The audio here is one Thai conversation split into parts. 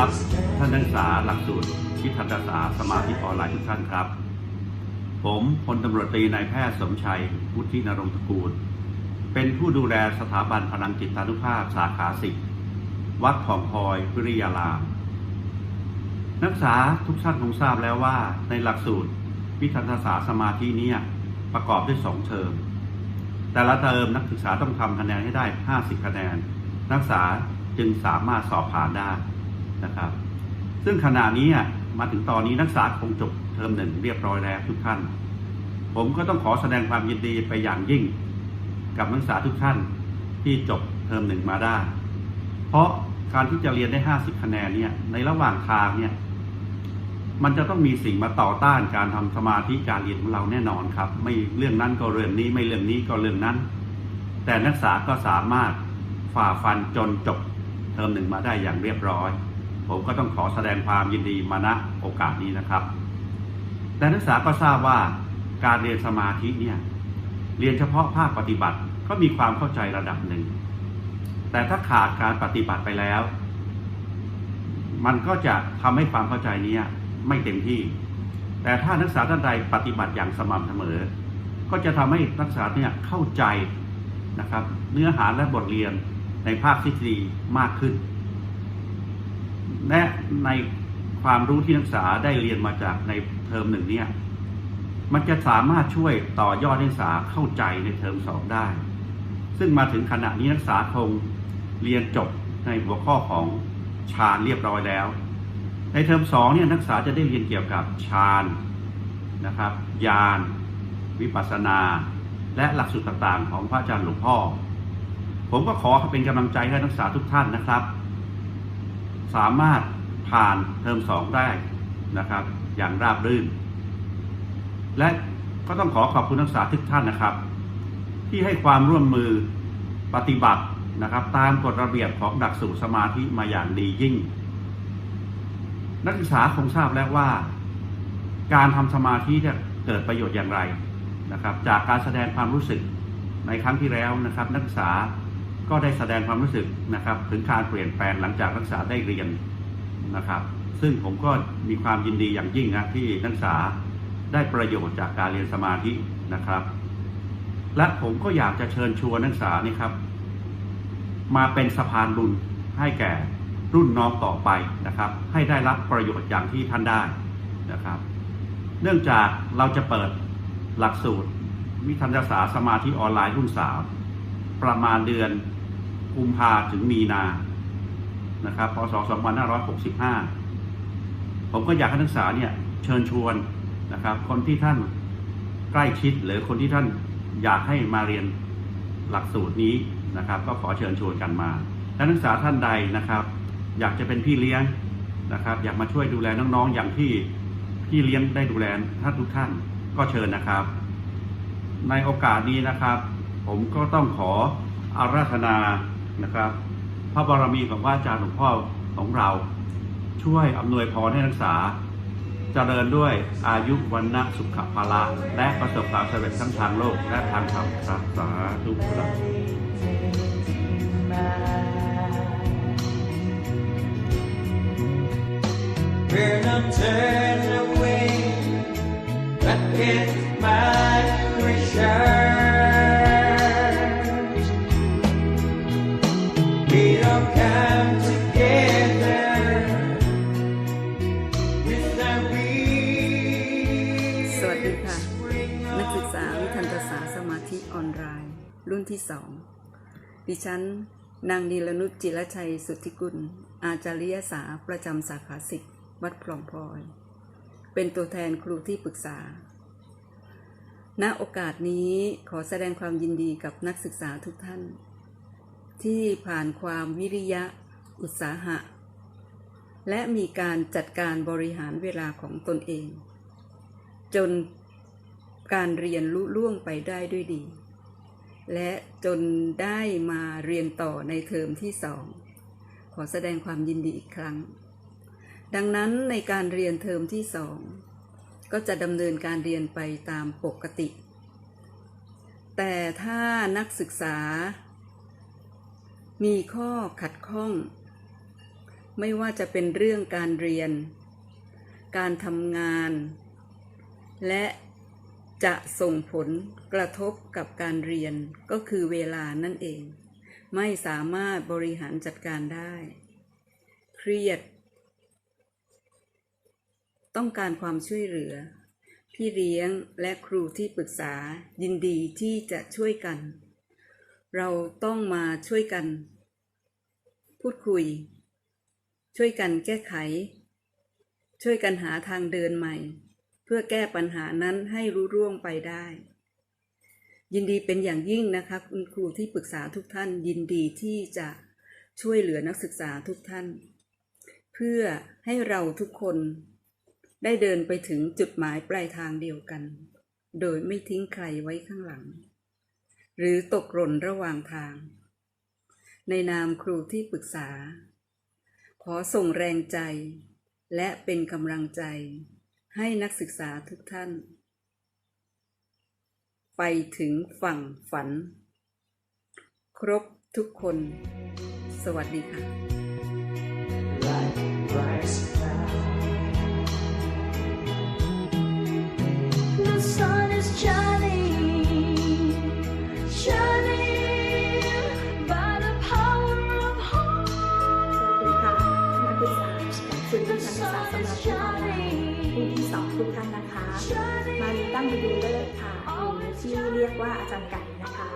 ครับ ท่านนักศึกษาหลักสูตรวิทันตศาสตร์สมาธิออนไลน์ทุกท่านครับ ผมพลตำรวจตรีนายแพทย์สมชัยวุฒินรงค์ตระกูล เป็นผู้ดูแลสถาบันพลังจิตานุภาพสาขาสิบวัดผ่องพลอยวิริยารามนักศึกษาทุกท่านคงทราบแล้วว่าในหลักสูตรวิทันตศาสตร์สมาธิเนี่ยประกอบด้วยสองเทอมแต่ละเทอมนักศึกษาต้องทำคะแนนให้ได้ 50 คะแนน นักศึกษาจึงสามารถสอบผ่านได้ นะครับ ซึ่งขณะนี้มาถึงตอนนี้นักศึกษาคงจบเทอมหนึ่งเรียบร้อยแล้วทุกท่าน ผมก็ต้องขอแสดงความยินดีไปอย่างยิ่ง กับนักศึกษาทุกท่านที่จบเทอมหนึ่งมาได้ เพราะการที่จะเรียนได้ 50 คะแนนเนี่ยในระหว่างทางเนี่ยมันจะต้องมีสิ่งมาต่อต้านการทำสมาธิการเรียนของเราแน่นอนครับ ไม่เรื่องนั้นก็เรื่องนี้ไม่เรื่องนี้ก็เรื่องนั้น แต่นักศึกษาก็สามารถฝ่าฟันจนจบเทอมหนึ่งมาได้อย่างเรียบร้อย ผมก็ต้องขอแสดงความยินดีมาณโอกาสนี้นะครับ แต่นักศึกษาก็ทราบว่าการเรียนสมาธิเนี่ยเรียนเฉพาะภาคปฏิบัติก็มีความเข้าใจระดับหนึ่ง แต่ถ้าขาดการปฏิบัติไปแล้ว มันก็จะทำให้ความเข้าใจนี้ไม่เต็มที่ แต่ถ้านักศึกษาท่านใดปฏิบัติอย่างสม่ำเสมอ ก็จะทำให้นักศึกษาเนี่ยเข้าใจนะครับ เนื้อหาและบทเรียนในภาคทฤษฎีมากขึ้น และในความรู้ที่นักศึกษาได้เรียนมาจากในเทอมหนึ่งเนี่ยมันจะสามารถช่วยต่อยอดนักศึกษาเข้าใจในเทอมสองได้ ซึ่งมาถึงขณะนี้นักศึกษาคงเรียนจบในหัวข้อของฌานเรียบร้อยแล้ว ในเทอมสองเนี่ยนักศึกษาจะได้เรียนเกี่ยวกับฌานนะครับญาณวิปัสสนา และหลักสูตรต่างๆ ของพระอาจารย์หลวงพ่อ ผมก็ขอเป็นกำลังใจให้นักศึกษาทุกท่านนะครับ สามารถผ่านเทอมสองได้นะครับ อย่างราบรื่น และก็ต้องขอขอบคุณนักศึกษาทุกท่านนะครับ ที่ให้ความร่วมมือปฏิบัตินะครับ ตามกฎระเบียบของหลักสูตรสมาธิมาอย่างดียิ่ง นักศึกษาคงทราบแล้วว่า การทำสมาธิจะเกิดประโยชน์อย่างไรนะครับ จากการแสดงความรู้สึกในครั้งที่แล้วนะครับ นักศึกษา ก็ได้แสดงความรู้สึกนะครับ ถึงการเปลี่ยนแปลงหลังจากนักศึกษาได้เรียนนะครับ ซึ่งผมก็มีความยินดีอย่างยิ่งนะที่นักศึกษาได้ประโยชน์จากการเรียนสมาธินะครับ และผมก็อยากจะเชิญชวนนักศึกษานี่ครับ มาเป็นสะพานบุญให้แก่รุ่นน้องต่อไปนะครับ ให้ได้รับประโยชน์อย่างที่ท่านได้นะครับ เนื่องจากเราจะเปิดหลักสูตรวิทันตศาสตร์สมาธิออนไลน์รุ่นสาม ประมาณเดือนกุมภาถึงมีนา นะครับ พศ 2565 ผมก็อยากให้นักศึกษาเนี่ยเชิญชวนนะครับ คนที่ท่านใกล้ชิดหรือคนที่ท่านอยากให้มาเรียนหลักสูตรนี้นะครับ ก็ขอเชิญชวนกันมา และนักศึกษาท่านใดนะครับ อยากจะเป็นพี่เลี้ยงนะครับ อยากมาช่วยดูแลน้องๆ อย่างที่พี่เลี้ยงได้ดูแลท่านทุกท่านก็เชิญนะครับ ในโอกาสนี้นะครับ ผมก็ต้องขออาราธนานะครับ พระบารมีของพระอาจารย์หลวงพ่อของเรา ช่วยอำนวยพรให้นักศึกษาเจริญด้วยอายุวันนะสุขภาละและประสบความสำเร็จทั้งทางโลกและทางธรรมครับสาธุครับ We're not ที่สอง ดิฉัน นางนีลนุชจิรชัยสุทธิกุล อาจารยศาสตร์ประจำสาขาสิบวัดพลองพลอย เป็นตัวแทนครูที่ปรึกษา ณ โอกาสนี้ขอแสดงความยินดีกับนักศึกษาทุกท่าน ที่ผ่านความวิริยะ อุตสาหะ และมีการจัดการบริหารเวลาของตนเอง จนการเรียนลุล่วงไปได้ด้วยดี และจนได้มาเรียนต่อในเทอมที่สอง ขอแสดงความยินดีอีกครั้ง ดังนั้นในการเรียนเทอมที่สองก็จะดำเนินการเรียนไปตามปกติ แต่ถ้านักศึกษา มีข้อขัดข้อง ไม่ว่าจะเป็นเรื่องการเรียน การทำงาน และจะส่งผล กระทบกับการเรียนก็คือเวลานั่นเอง ไม่สามารถบริหารจัดการได้ เครียด ต้องการความช่วยเหลือ พี่เลี้ยงและครูที่ปรึกษายินดีที่จะช่วยกัน เราต้องมาช่วยกัน พูดคุย ช่วยกันแก้ไข ช่วยกันหาทางเดินใหม่ เพื่อแก้ปัญหานั้นให้รู้ร่วงไปได้ ยินดีเป็นอย่างยิ่งนะคะ คุณครูที่ปรึกษาทุกท่าน ยินดีที่จะช่วยเหลือนักศึกษาทุกท่าน เพื่อให้เราทุกคนได้เดินไปถึงจุดหมายปลายทางเดียวกัน โดยไม่ทิ้งใครไว้ข้างหลัง หรือตกหล่นระหว่างทาง ในนามครูที่ปรึกษา ขอส่งแรงใจ และเป็นกำลังใจให้นักศึกษาทุกท่าน ไปถึงฝั่งฝัน ครบทุกคน สวัสดีค่ะ Life, นย์การศึกษาสมาธิออนไลน์รุ่นที่สองทุกท่านนะคะ มารีตั้งดูเลิศค่ะหรือที่เรียกว่าอาจารย์ไก่นะคะ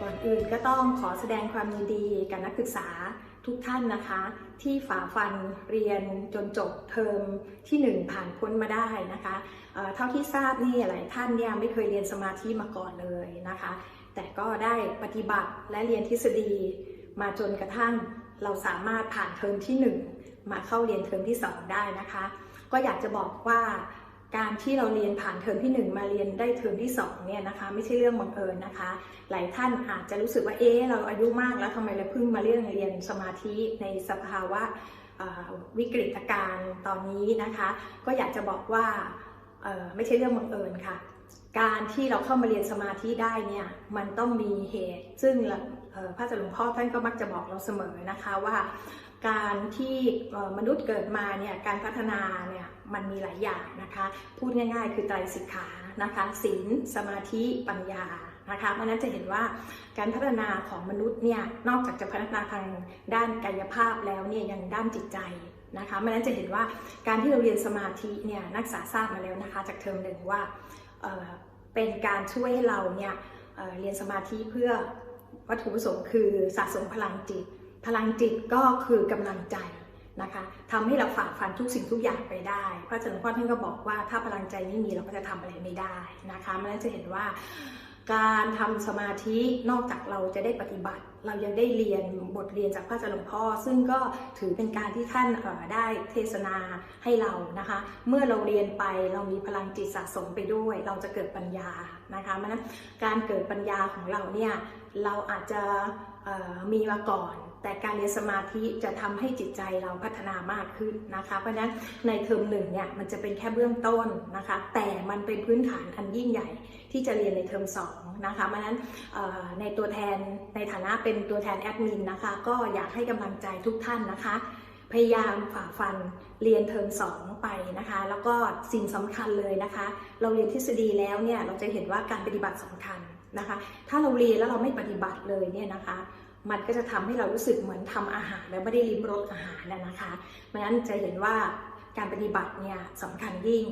ก่อนอื่นก็ต้องขอแสดงความยินดีกับนักศึกษาทุกท่านนะคะ ที่ฝ่าฟันเรียนจนจบเทอมที่หนึ่งผ่านพ้นมาได้นะคะเเท่าที่ทราบนี่หลายท่านเนี่ยไม่เคยเรียนสมาธิมาก่อนเลยนะคะ แต่ก็ได้ปฏิบัติและเรียนทฤษฎีมาจนกระทั่ง เราสามารถผ่านเทอมที่หนึ่งมาเข้าเรียนเทอมที่สองได้นะคะ ก็อยากจะบอกว่าการที่เราเรียนผ่านเทอมที่หนึ่งมาเรียนได้เทอมที่สองเนี่ยนะคะไม่ใช่เรื่องบังเอิญนะคะ หลายท่านอาจจะรู้สึกว่าเอ๊เราอายุมากแล้วทำไมเราเพิ่งมาเรียนเรียนสมาธิในสภาวะเอ่อวิกฤตการณ์ตอนนี้นะคะ ก็อยากจะบอกว่าไม่ใช่เรื่องบังเอิญค่ะ การที่เราเข้ามาเรียนสมาธิได้เนี่ยมันต้องมีเหตุ ซึ่ง พระเจ้าหลวงพ่อท่านก็มักจะบอกเราเสมอนะคะว่าการที่มนุษย์เกิดมาเนี่ยการพัฒนาเนี่ยมันมีหลายอย่างนะคะพูดง่ายๆ คือไตรสิกขานะคะศีลสมาธิปัญญานะคะเพราะนั้นจะเห็นว่าการพัฒนาของมนุษย์เนี่ยนอกจากจะพัฒนาทางด้านกายภาพแล้วเนี่ยยังด้านจิตใจนะคะเพราะนั้นจะเห็นว่าการที่เราเรียนสมาธิเนี่ยนักศึกษาทราบมาแล้วนะคะจากเทอมหนึ่งว่าเเป็นการช่วยให้เราเนี่ยเเรียนสมาธิเพื่อ วัตถุประสงค์คือสะสมพลังจิต พลังจิตก็คือกำลังใจนะคะทำให้เราฝ่าฟันทุกสิ่งทุกอย่างไปได้พระอาจารย์พ่อท่านก็บอกว่าถ้าพลังใจไม่มีเราก็จะทำอะไรไม่ได้นะคะมันจะเห็นว่า การทำสมาธินอกจากเราจะได้ปฏิบัติ เรายังได้เรียนบทเรียนจากพระอาจารย์หลวงพ่อ ซึ่งก็ถือเป็นการที่ท่านได้เทศนาให้เรานะคะ เมื่อเราเรียนไปเรามีพลังจิตสะสมไปด้วย เราจะเกิดปัญญานะคะเพราะนั้นการเกิดปัญญาของเราเนี่ยเราอาจจะมีมาก่อน แต่การเรียนสมาธิจะทำให้จิตใจเราพัฒนามากขึ้นนะคะ เพราะฉะนั้นในเทอมหนึ่งเนี่ยมันจะเป็นแค่เบื้องต้นนะคะ แต่มันเป็นพื้นฐานอันยิ่งใหญ่ที่จะเรียนในเทอม2นะคะ เพราะฉะนั้นในตัวแทนในฐานะเป็นตัวแทนแอดมินนะคะ ก็อยากให้กำลังใจทุกท่านนะคะพยายามฝ่าฟันเรียนเทอม2 ไปนะคะ แล้วก็สิ่งสำคัญเลยนะคะ เราเรียนทฤษฎีแล้วเนี่ยเราจะเห็นว่าการปฏิบัติสำคัญนะคะ ถ้าเราเรียนแล้วเราไม่ปฏิบัติเลยเนี่ยนะคะ มันก็จะทำให้เรารู้สึกเหมือนทำอาหารแล้วไม่ได้ลิ้มรสอาหารนะนะคะเพราะฉะนั้นจะเห็นว่าการปฏิบัติเนี่ยสำคัญยิ่ง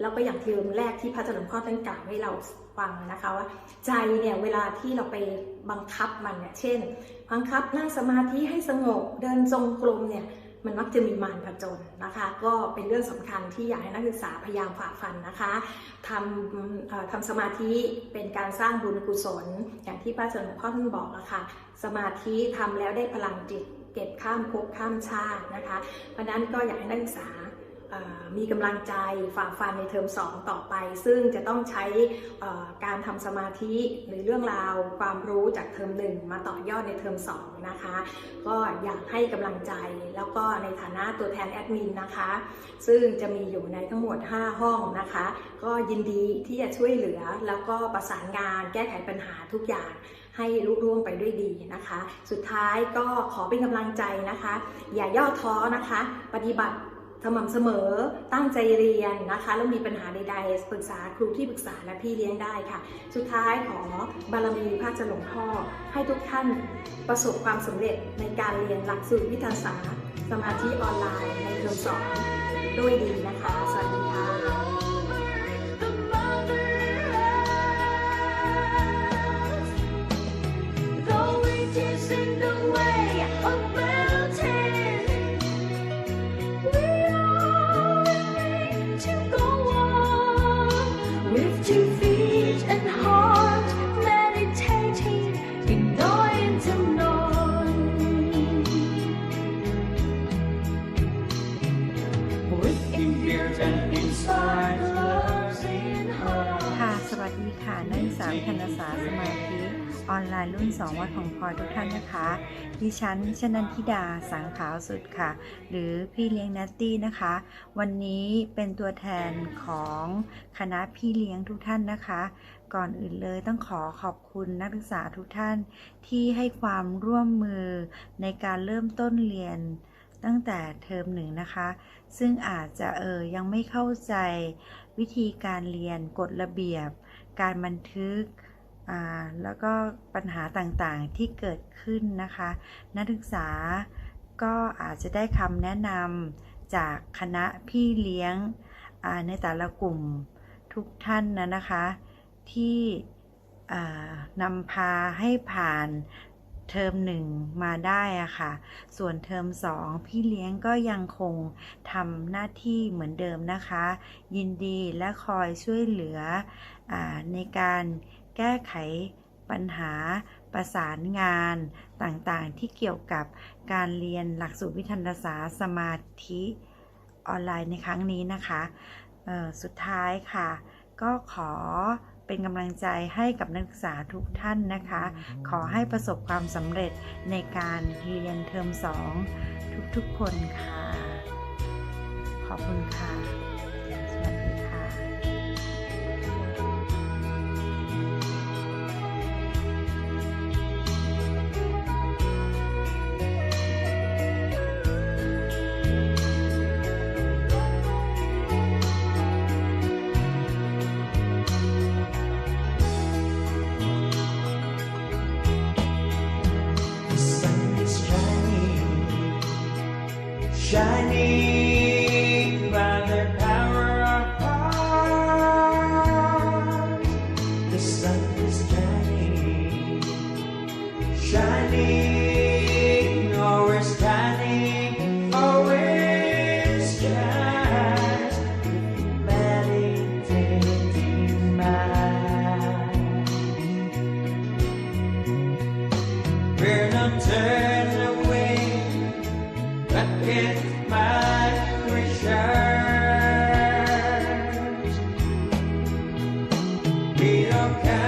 แล้วก็อย่างที่เริ่มแรกที่พระเจ้าหลวงพ่อท่านกล่าวให้เราฟังนะคะว่าใจเนี่ยเวลาที่เราไปบังคับมันเนี่ยเช่น บังคับนั่งสมาธิให้สงบเดินทรงกลมเนี่ย มันมักจะมีมารผจญนะคะ ก็เป็นเรื่องสำคัญที่อยากให้นักศึกษาพยายามฝ่าฟันนะคะทำทำสมาธิเป็นการสร้างบุญกุศล อย่างที่พระอาจารย์หลวงพ่อท่านบอกอะค่ะสมาธิทำแล้วได้พลังจิตเก็บข้ามภพข้ามชาตินะคะ เพราะนั้นก็อยากให้นักศึกษา มีกำลังใจฝ่าฟันในเทอม 2 ต่อไป ซึ่งจะต้องใช้การทำสมาธิหรือเรื่องราวความรู้จากเทอม 1 มาต่อยอดในเทอม 2 นะคะ ก็อยากให้กำลังใจแล้วก็ในฐานะตัวแทนแอดมินนะคะ ซึ่งจะมีอยู่ในทั้งหมด 5 ห้องนะคะ ก็ยินดีที่จะช่วยเหลือแล้วก็ประสานงานแก้ไขปัญหาทุกอย่างให้ลุล่วงไปด้วยดีนะคะ สุดท้ายก็ขอเป็นกำลังใจนะคะ อย่าย่อท้อนะคะ ปฏิบัติ สม่ำเสมอตั้งใจเรียนนะคะ แล้วมีปัญหาใดๆปรึกษาครูที่ปรึกษาและพี่เลี้ยงได้ค่ะ สุดท้ายขอบารมีพระเจาหลวงพ่อ ให้ทุกท่านประสบความสำเร็จในการเรียนหลักสูตรวิทยาศาสตร์ สมาธิออนไลน์ในเทอมสองด้วยดีนะคะสวัสดี ดิฉันชนันทิดาสังขาวสุดค่ะ หรือพี่เลี้ยงนัตตี้นะคะ วันนี้เป็นตัวแทนของคณะพี่เลี้ยงทุกท่านนะคะ ก่อนอื่นเลยต้องขอขอบคุณนักศึกษาทุกท่านที่ให้ความร่วมมือในการเริ่มต้นเรียนตั้งแต่เทอมหนึ่งนะคะ ซึ่งอาจจะเออยังไม่เข้าใจวิธีการเรียนกฎระเบียบ การบันทึก แล้วก็ปัญหาต่างๆที่เกิดขึ้นนะคะ นักศึกษาก็อาจจะได้คำแนะนำจากคณะพี่เลี้ยงในแต่ละกลุ่มทุกท่านนะนะคะ ที่นำพาให้ผ่านเทอมหนึ่งมาได้อะค่ะ ส่วนเทอมสองพี่เลี้ยงก็ยังคงทำหน้าที่เหมือนเดิมนะคะ ยินดีและคอยช่วยเหลืออในการ แก้ไขปัญหาประสานงานต่างๆ ที่เกี่ยวกับการเรียนหลักสูตรวิทยาศาสตร์สมาธิออนไลน์ในครั้งนี้นะคะเอ่อสุดท้ายค่ะ ก็ขอเป็นกำลังใจให้กับนักศึกษาทุกท่านนะคะ ขอให้ประสบความสำเร็จในการเรียนเทอมสองทุกๆคนค่ะ ขอบคุณค่ะ sun is shining, shining. can.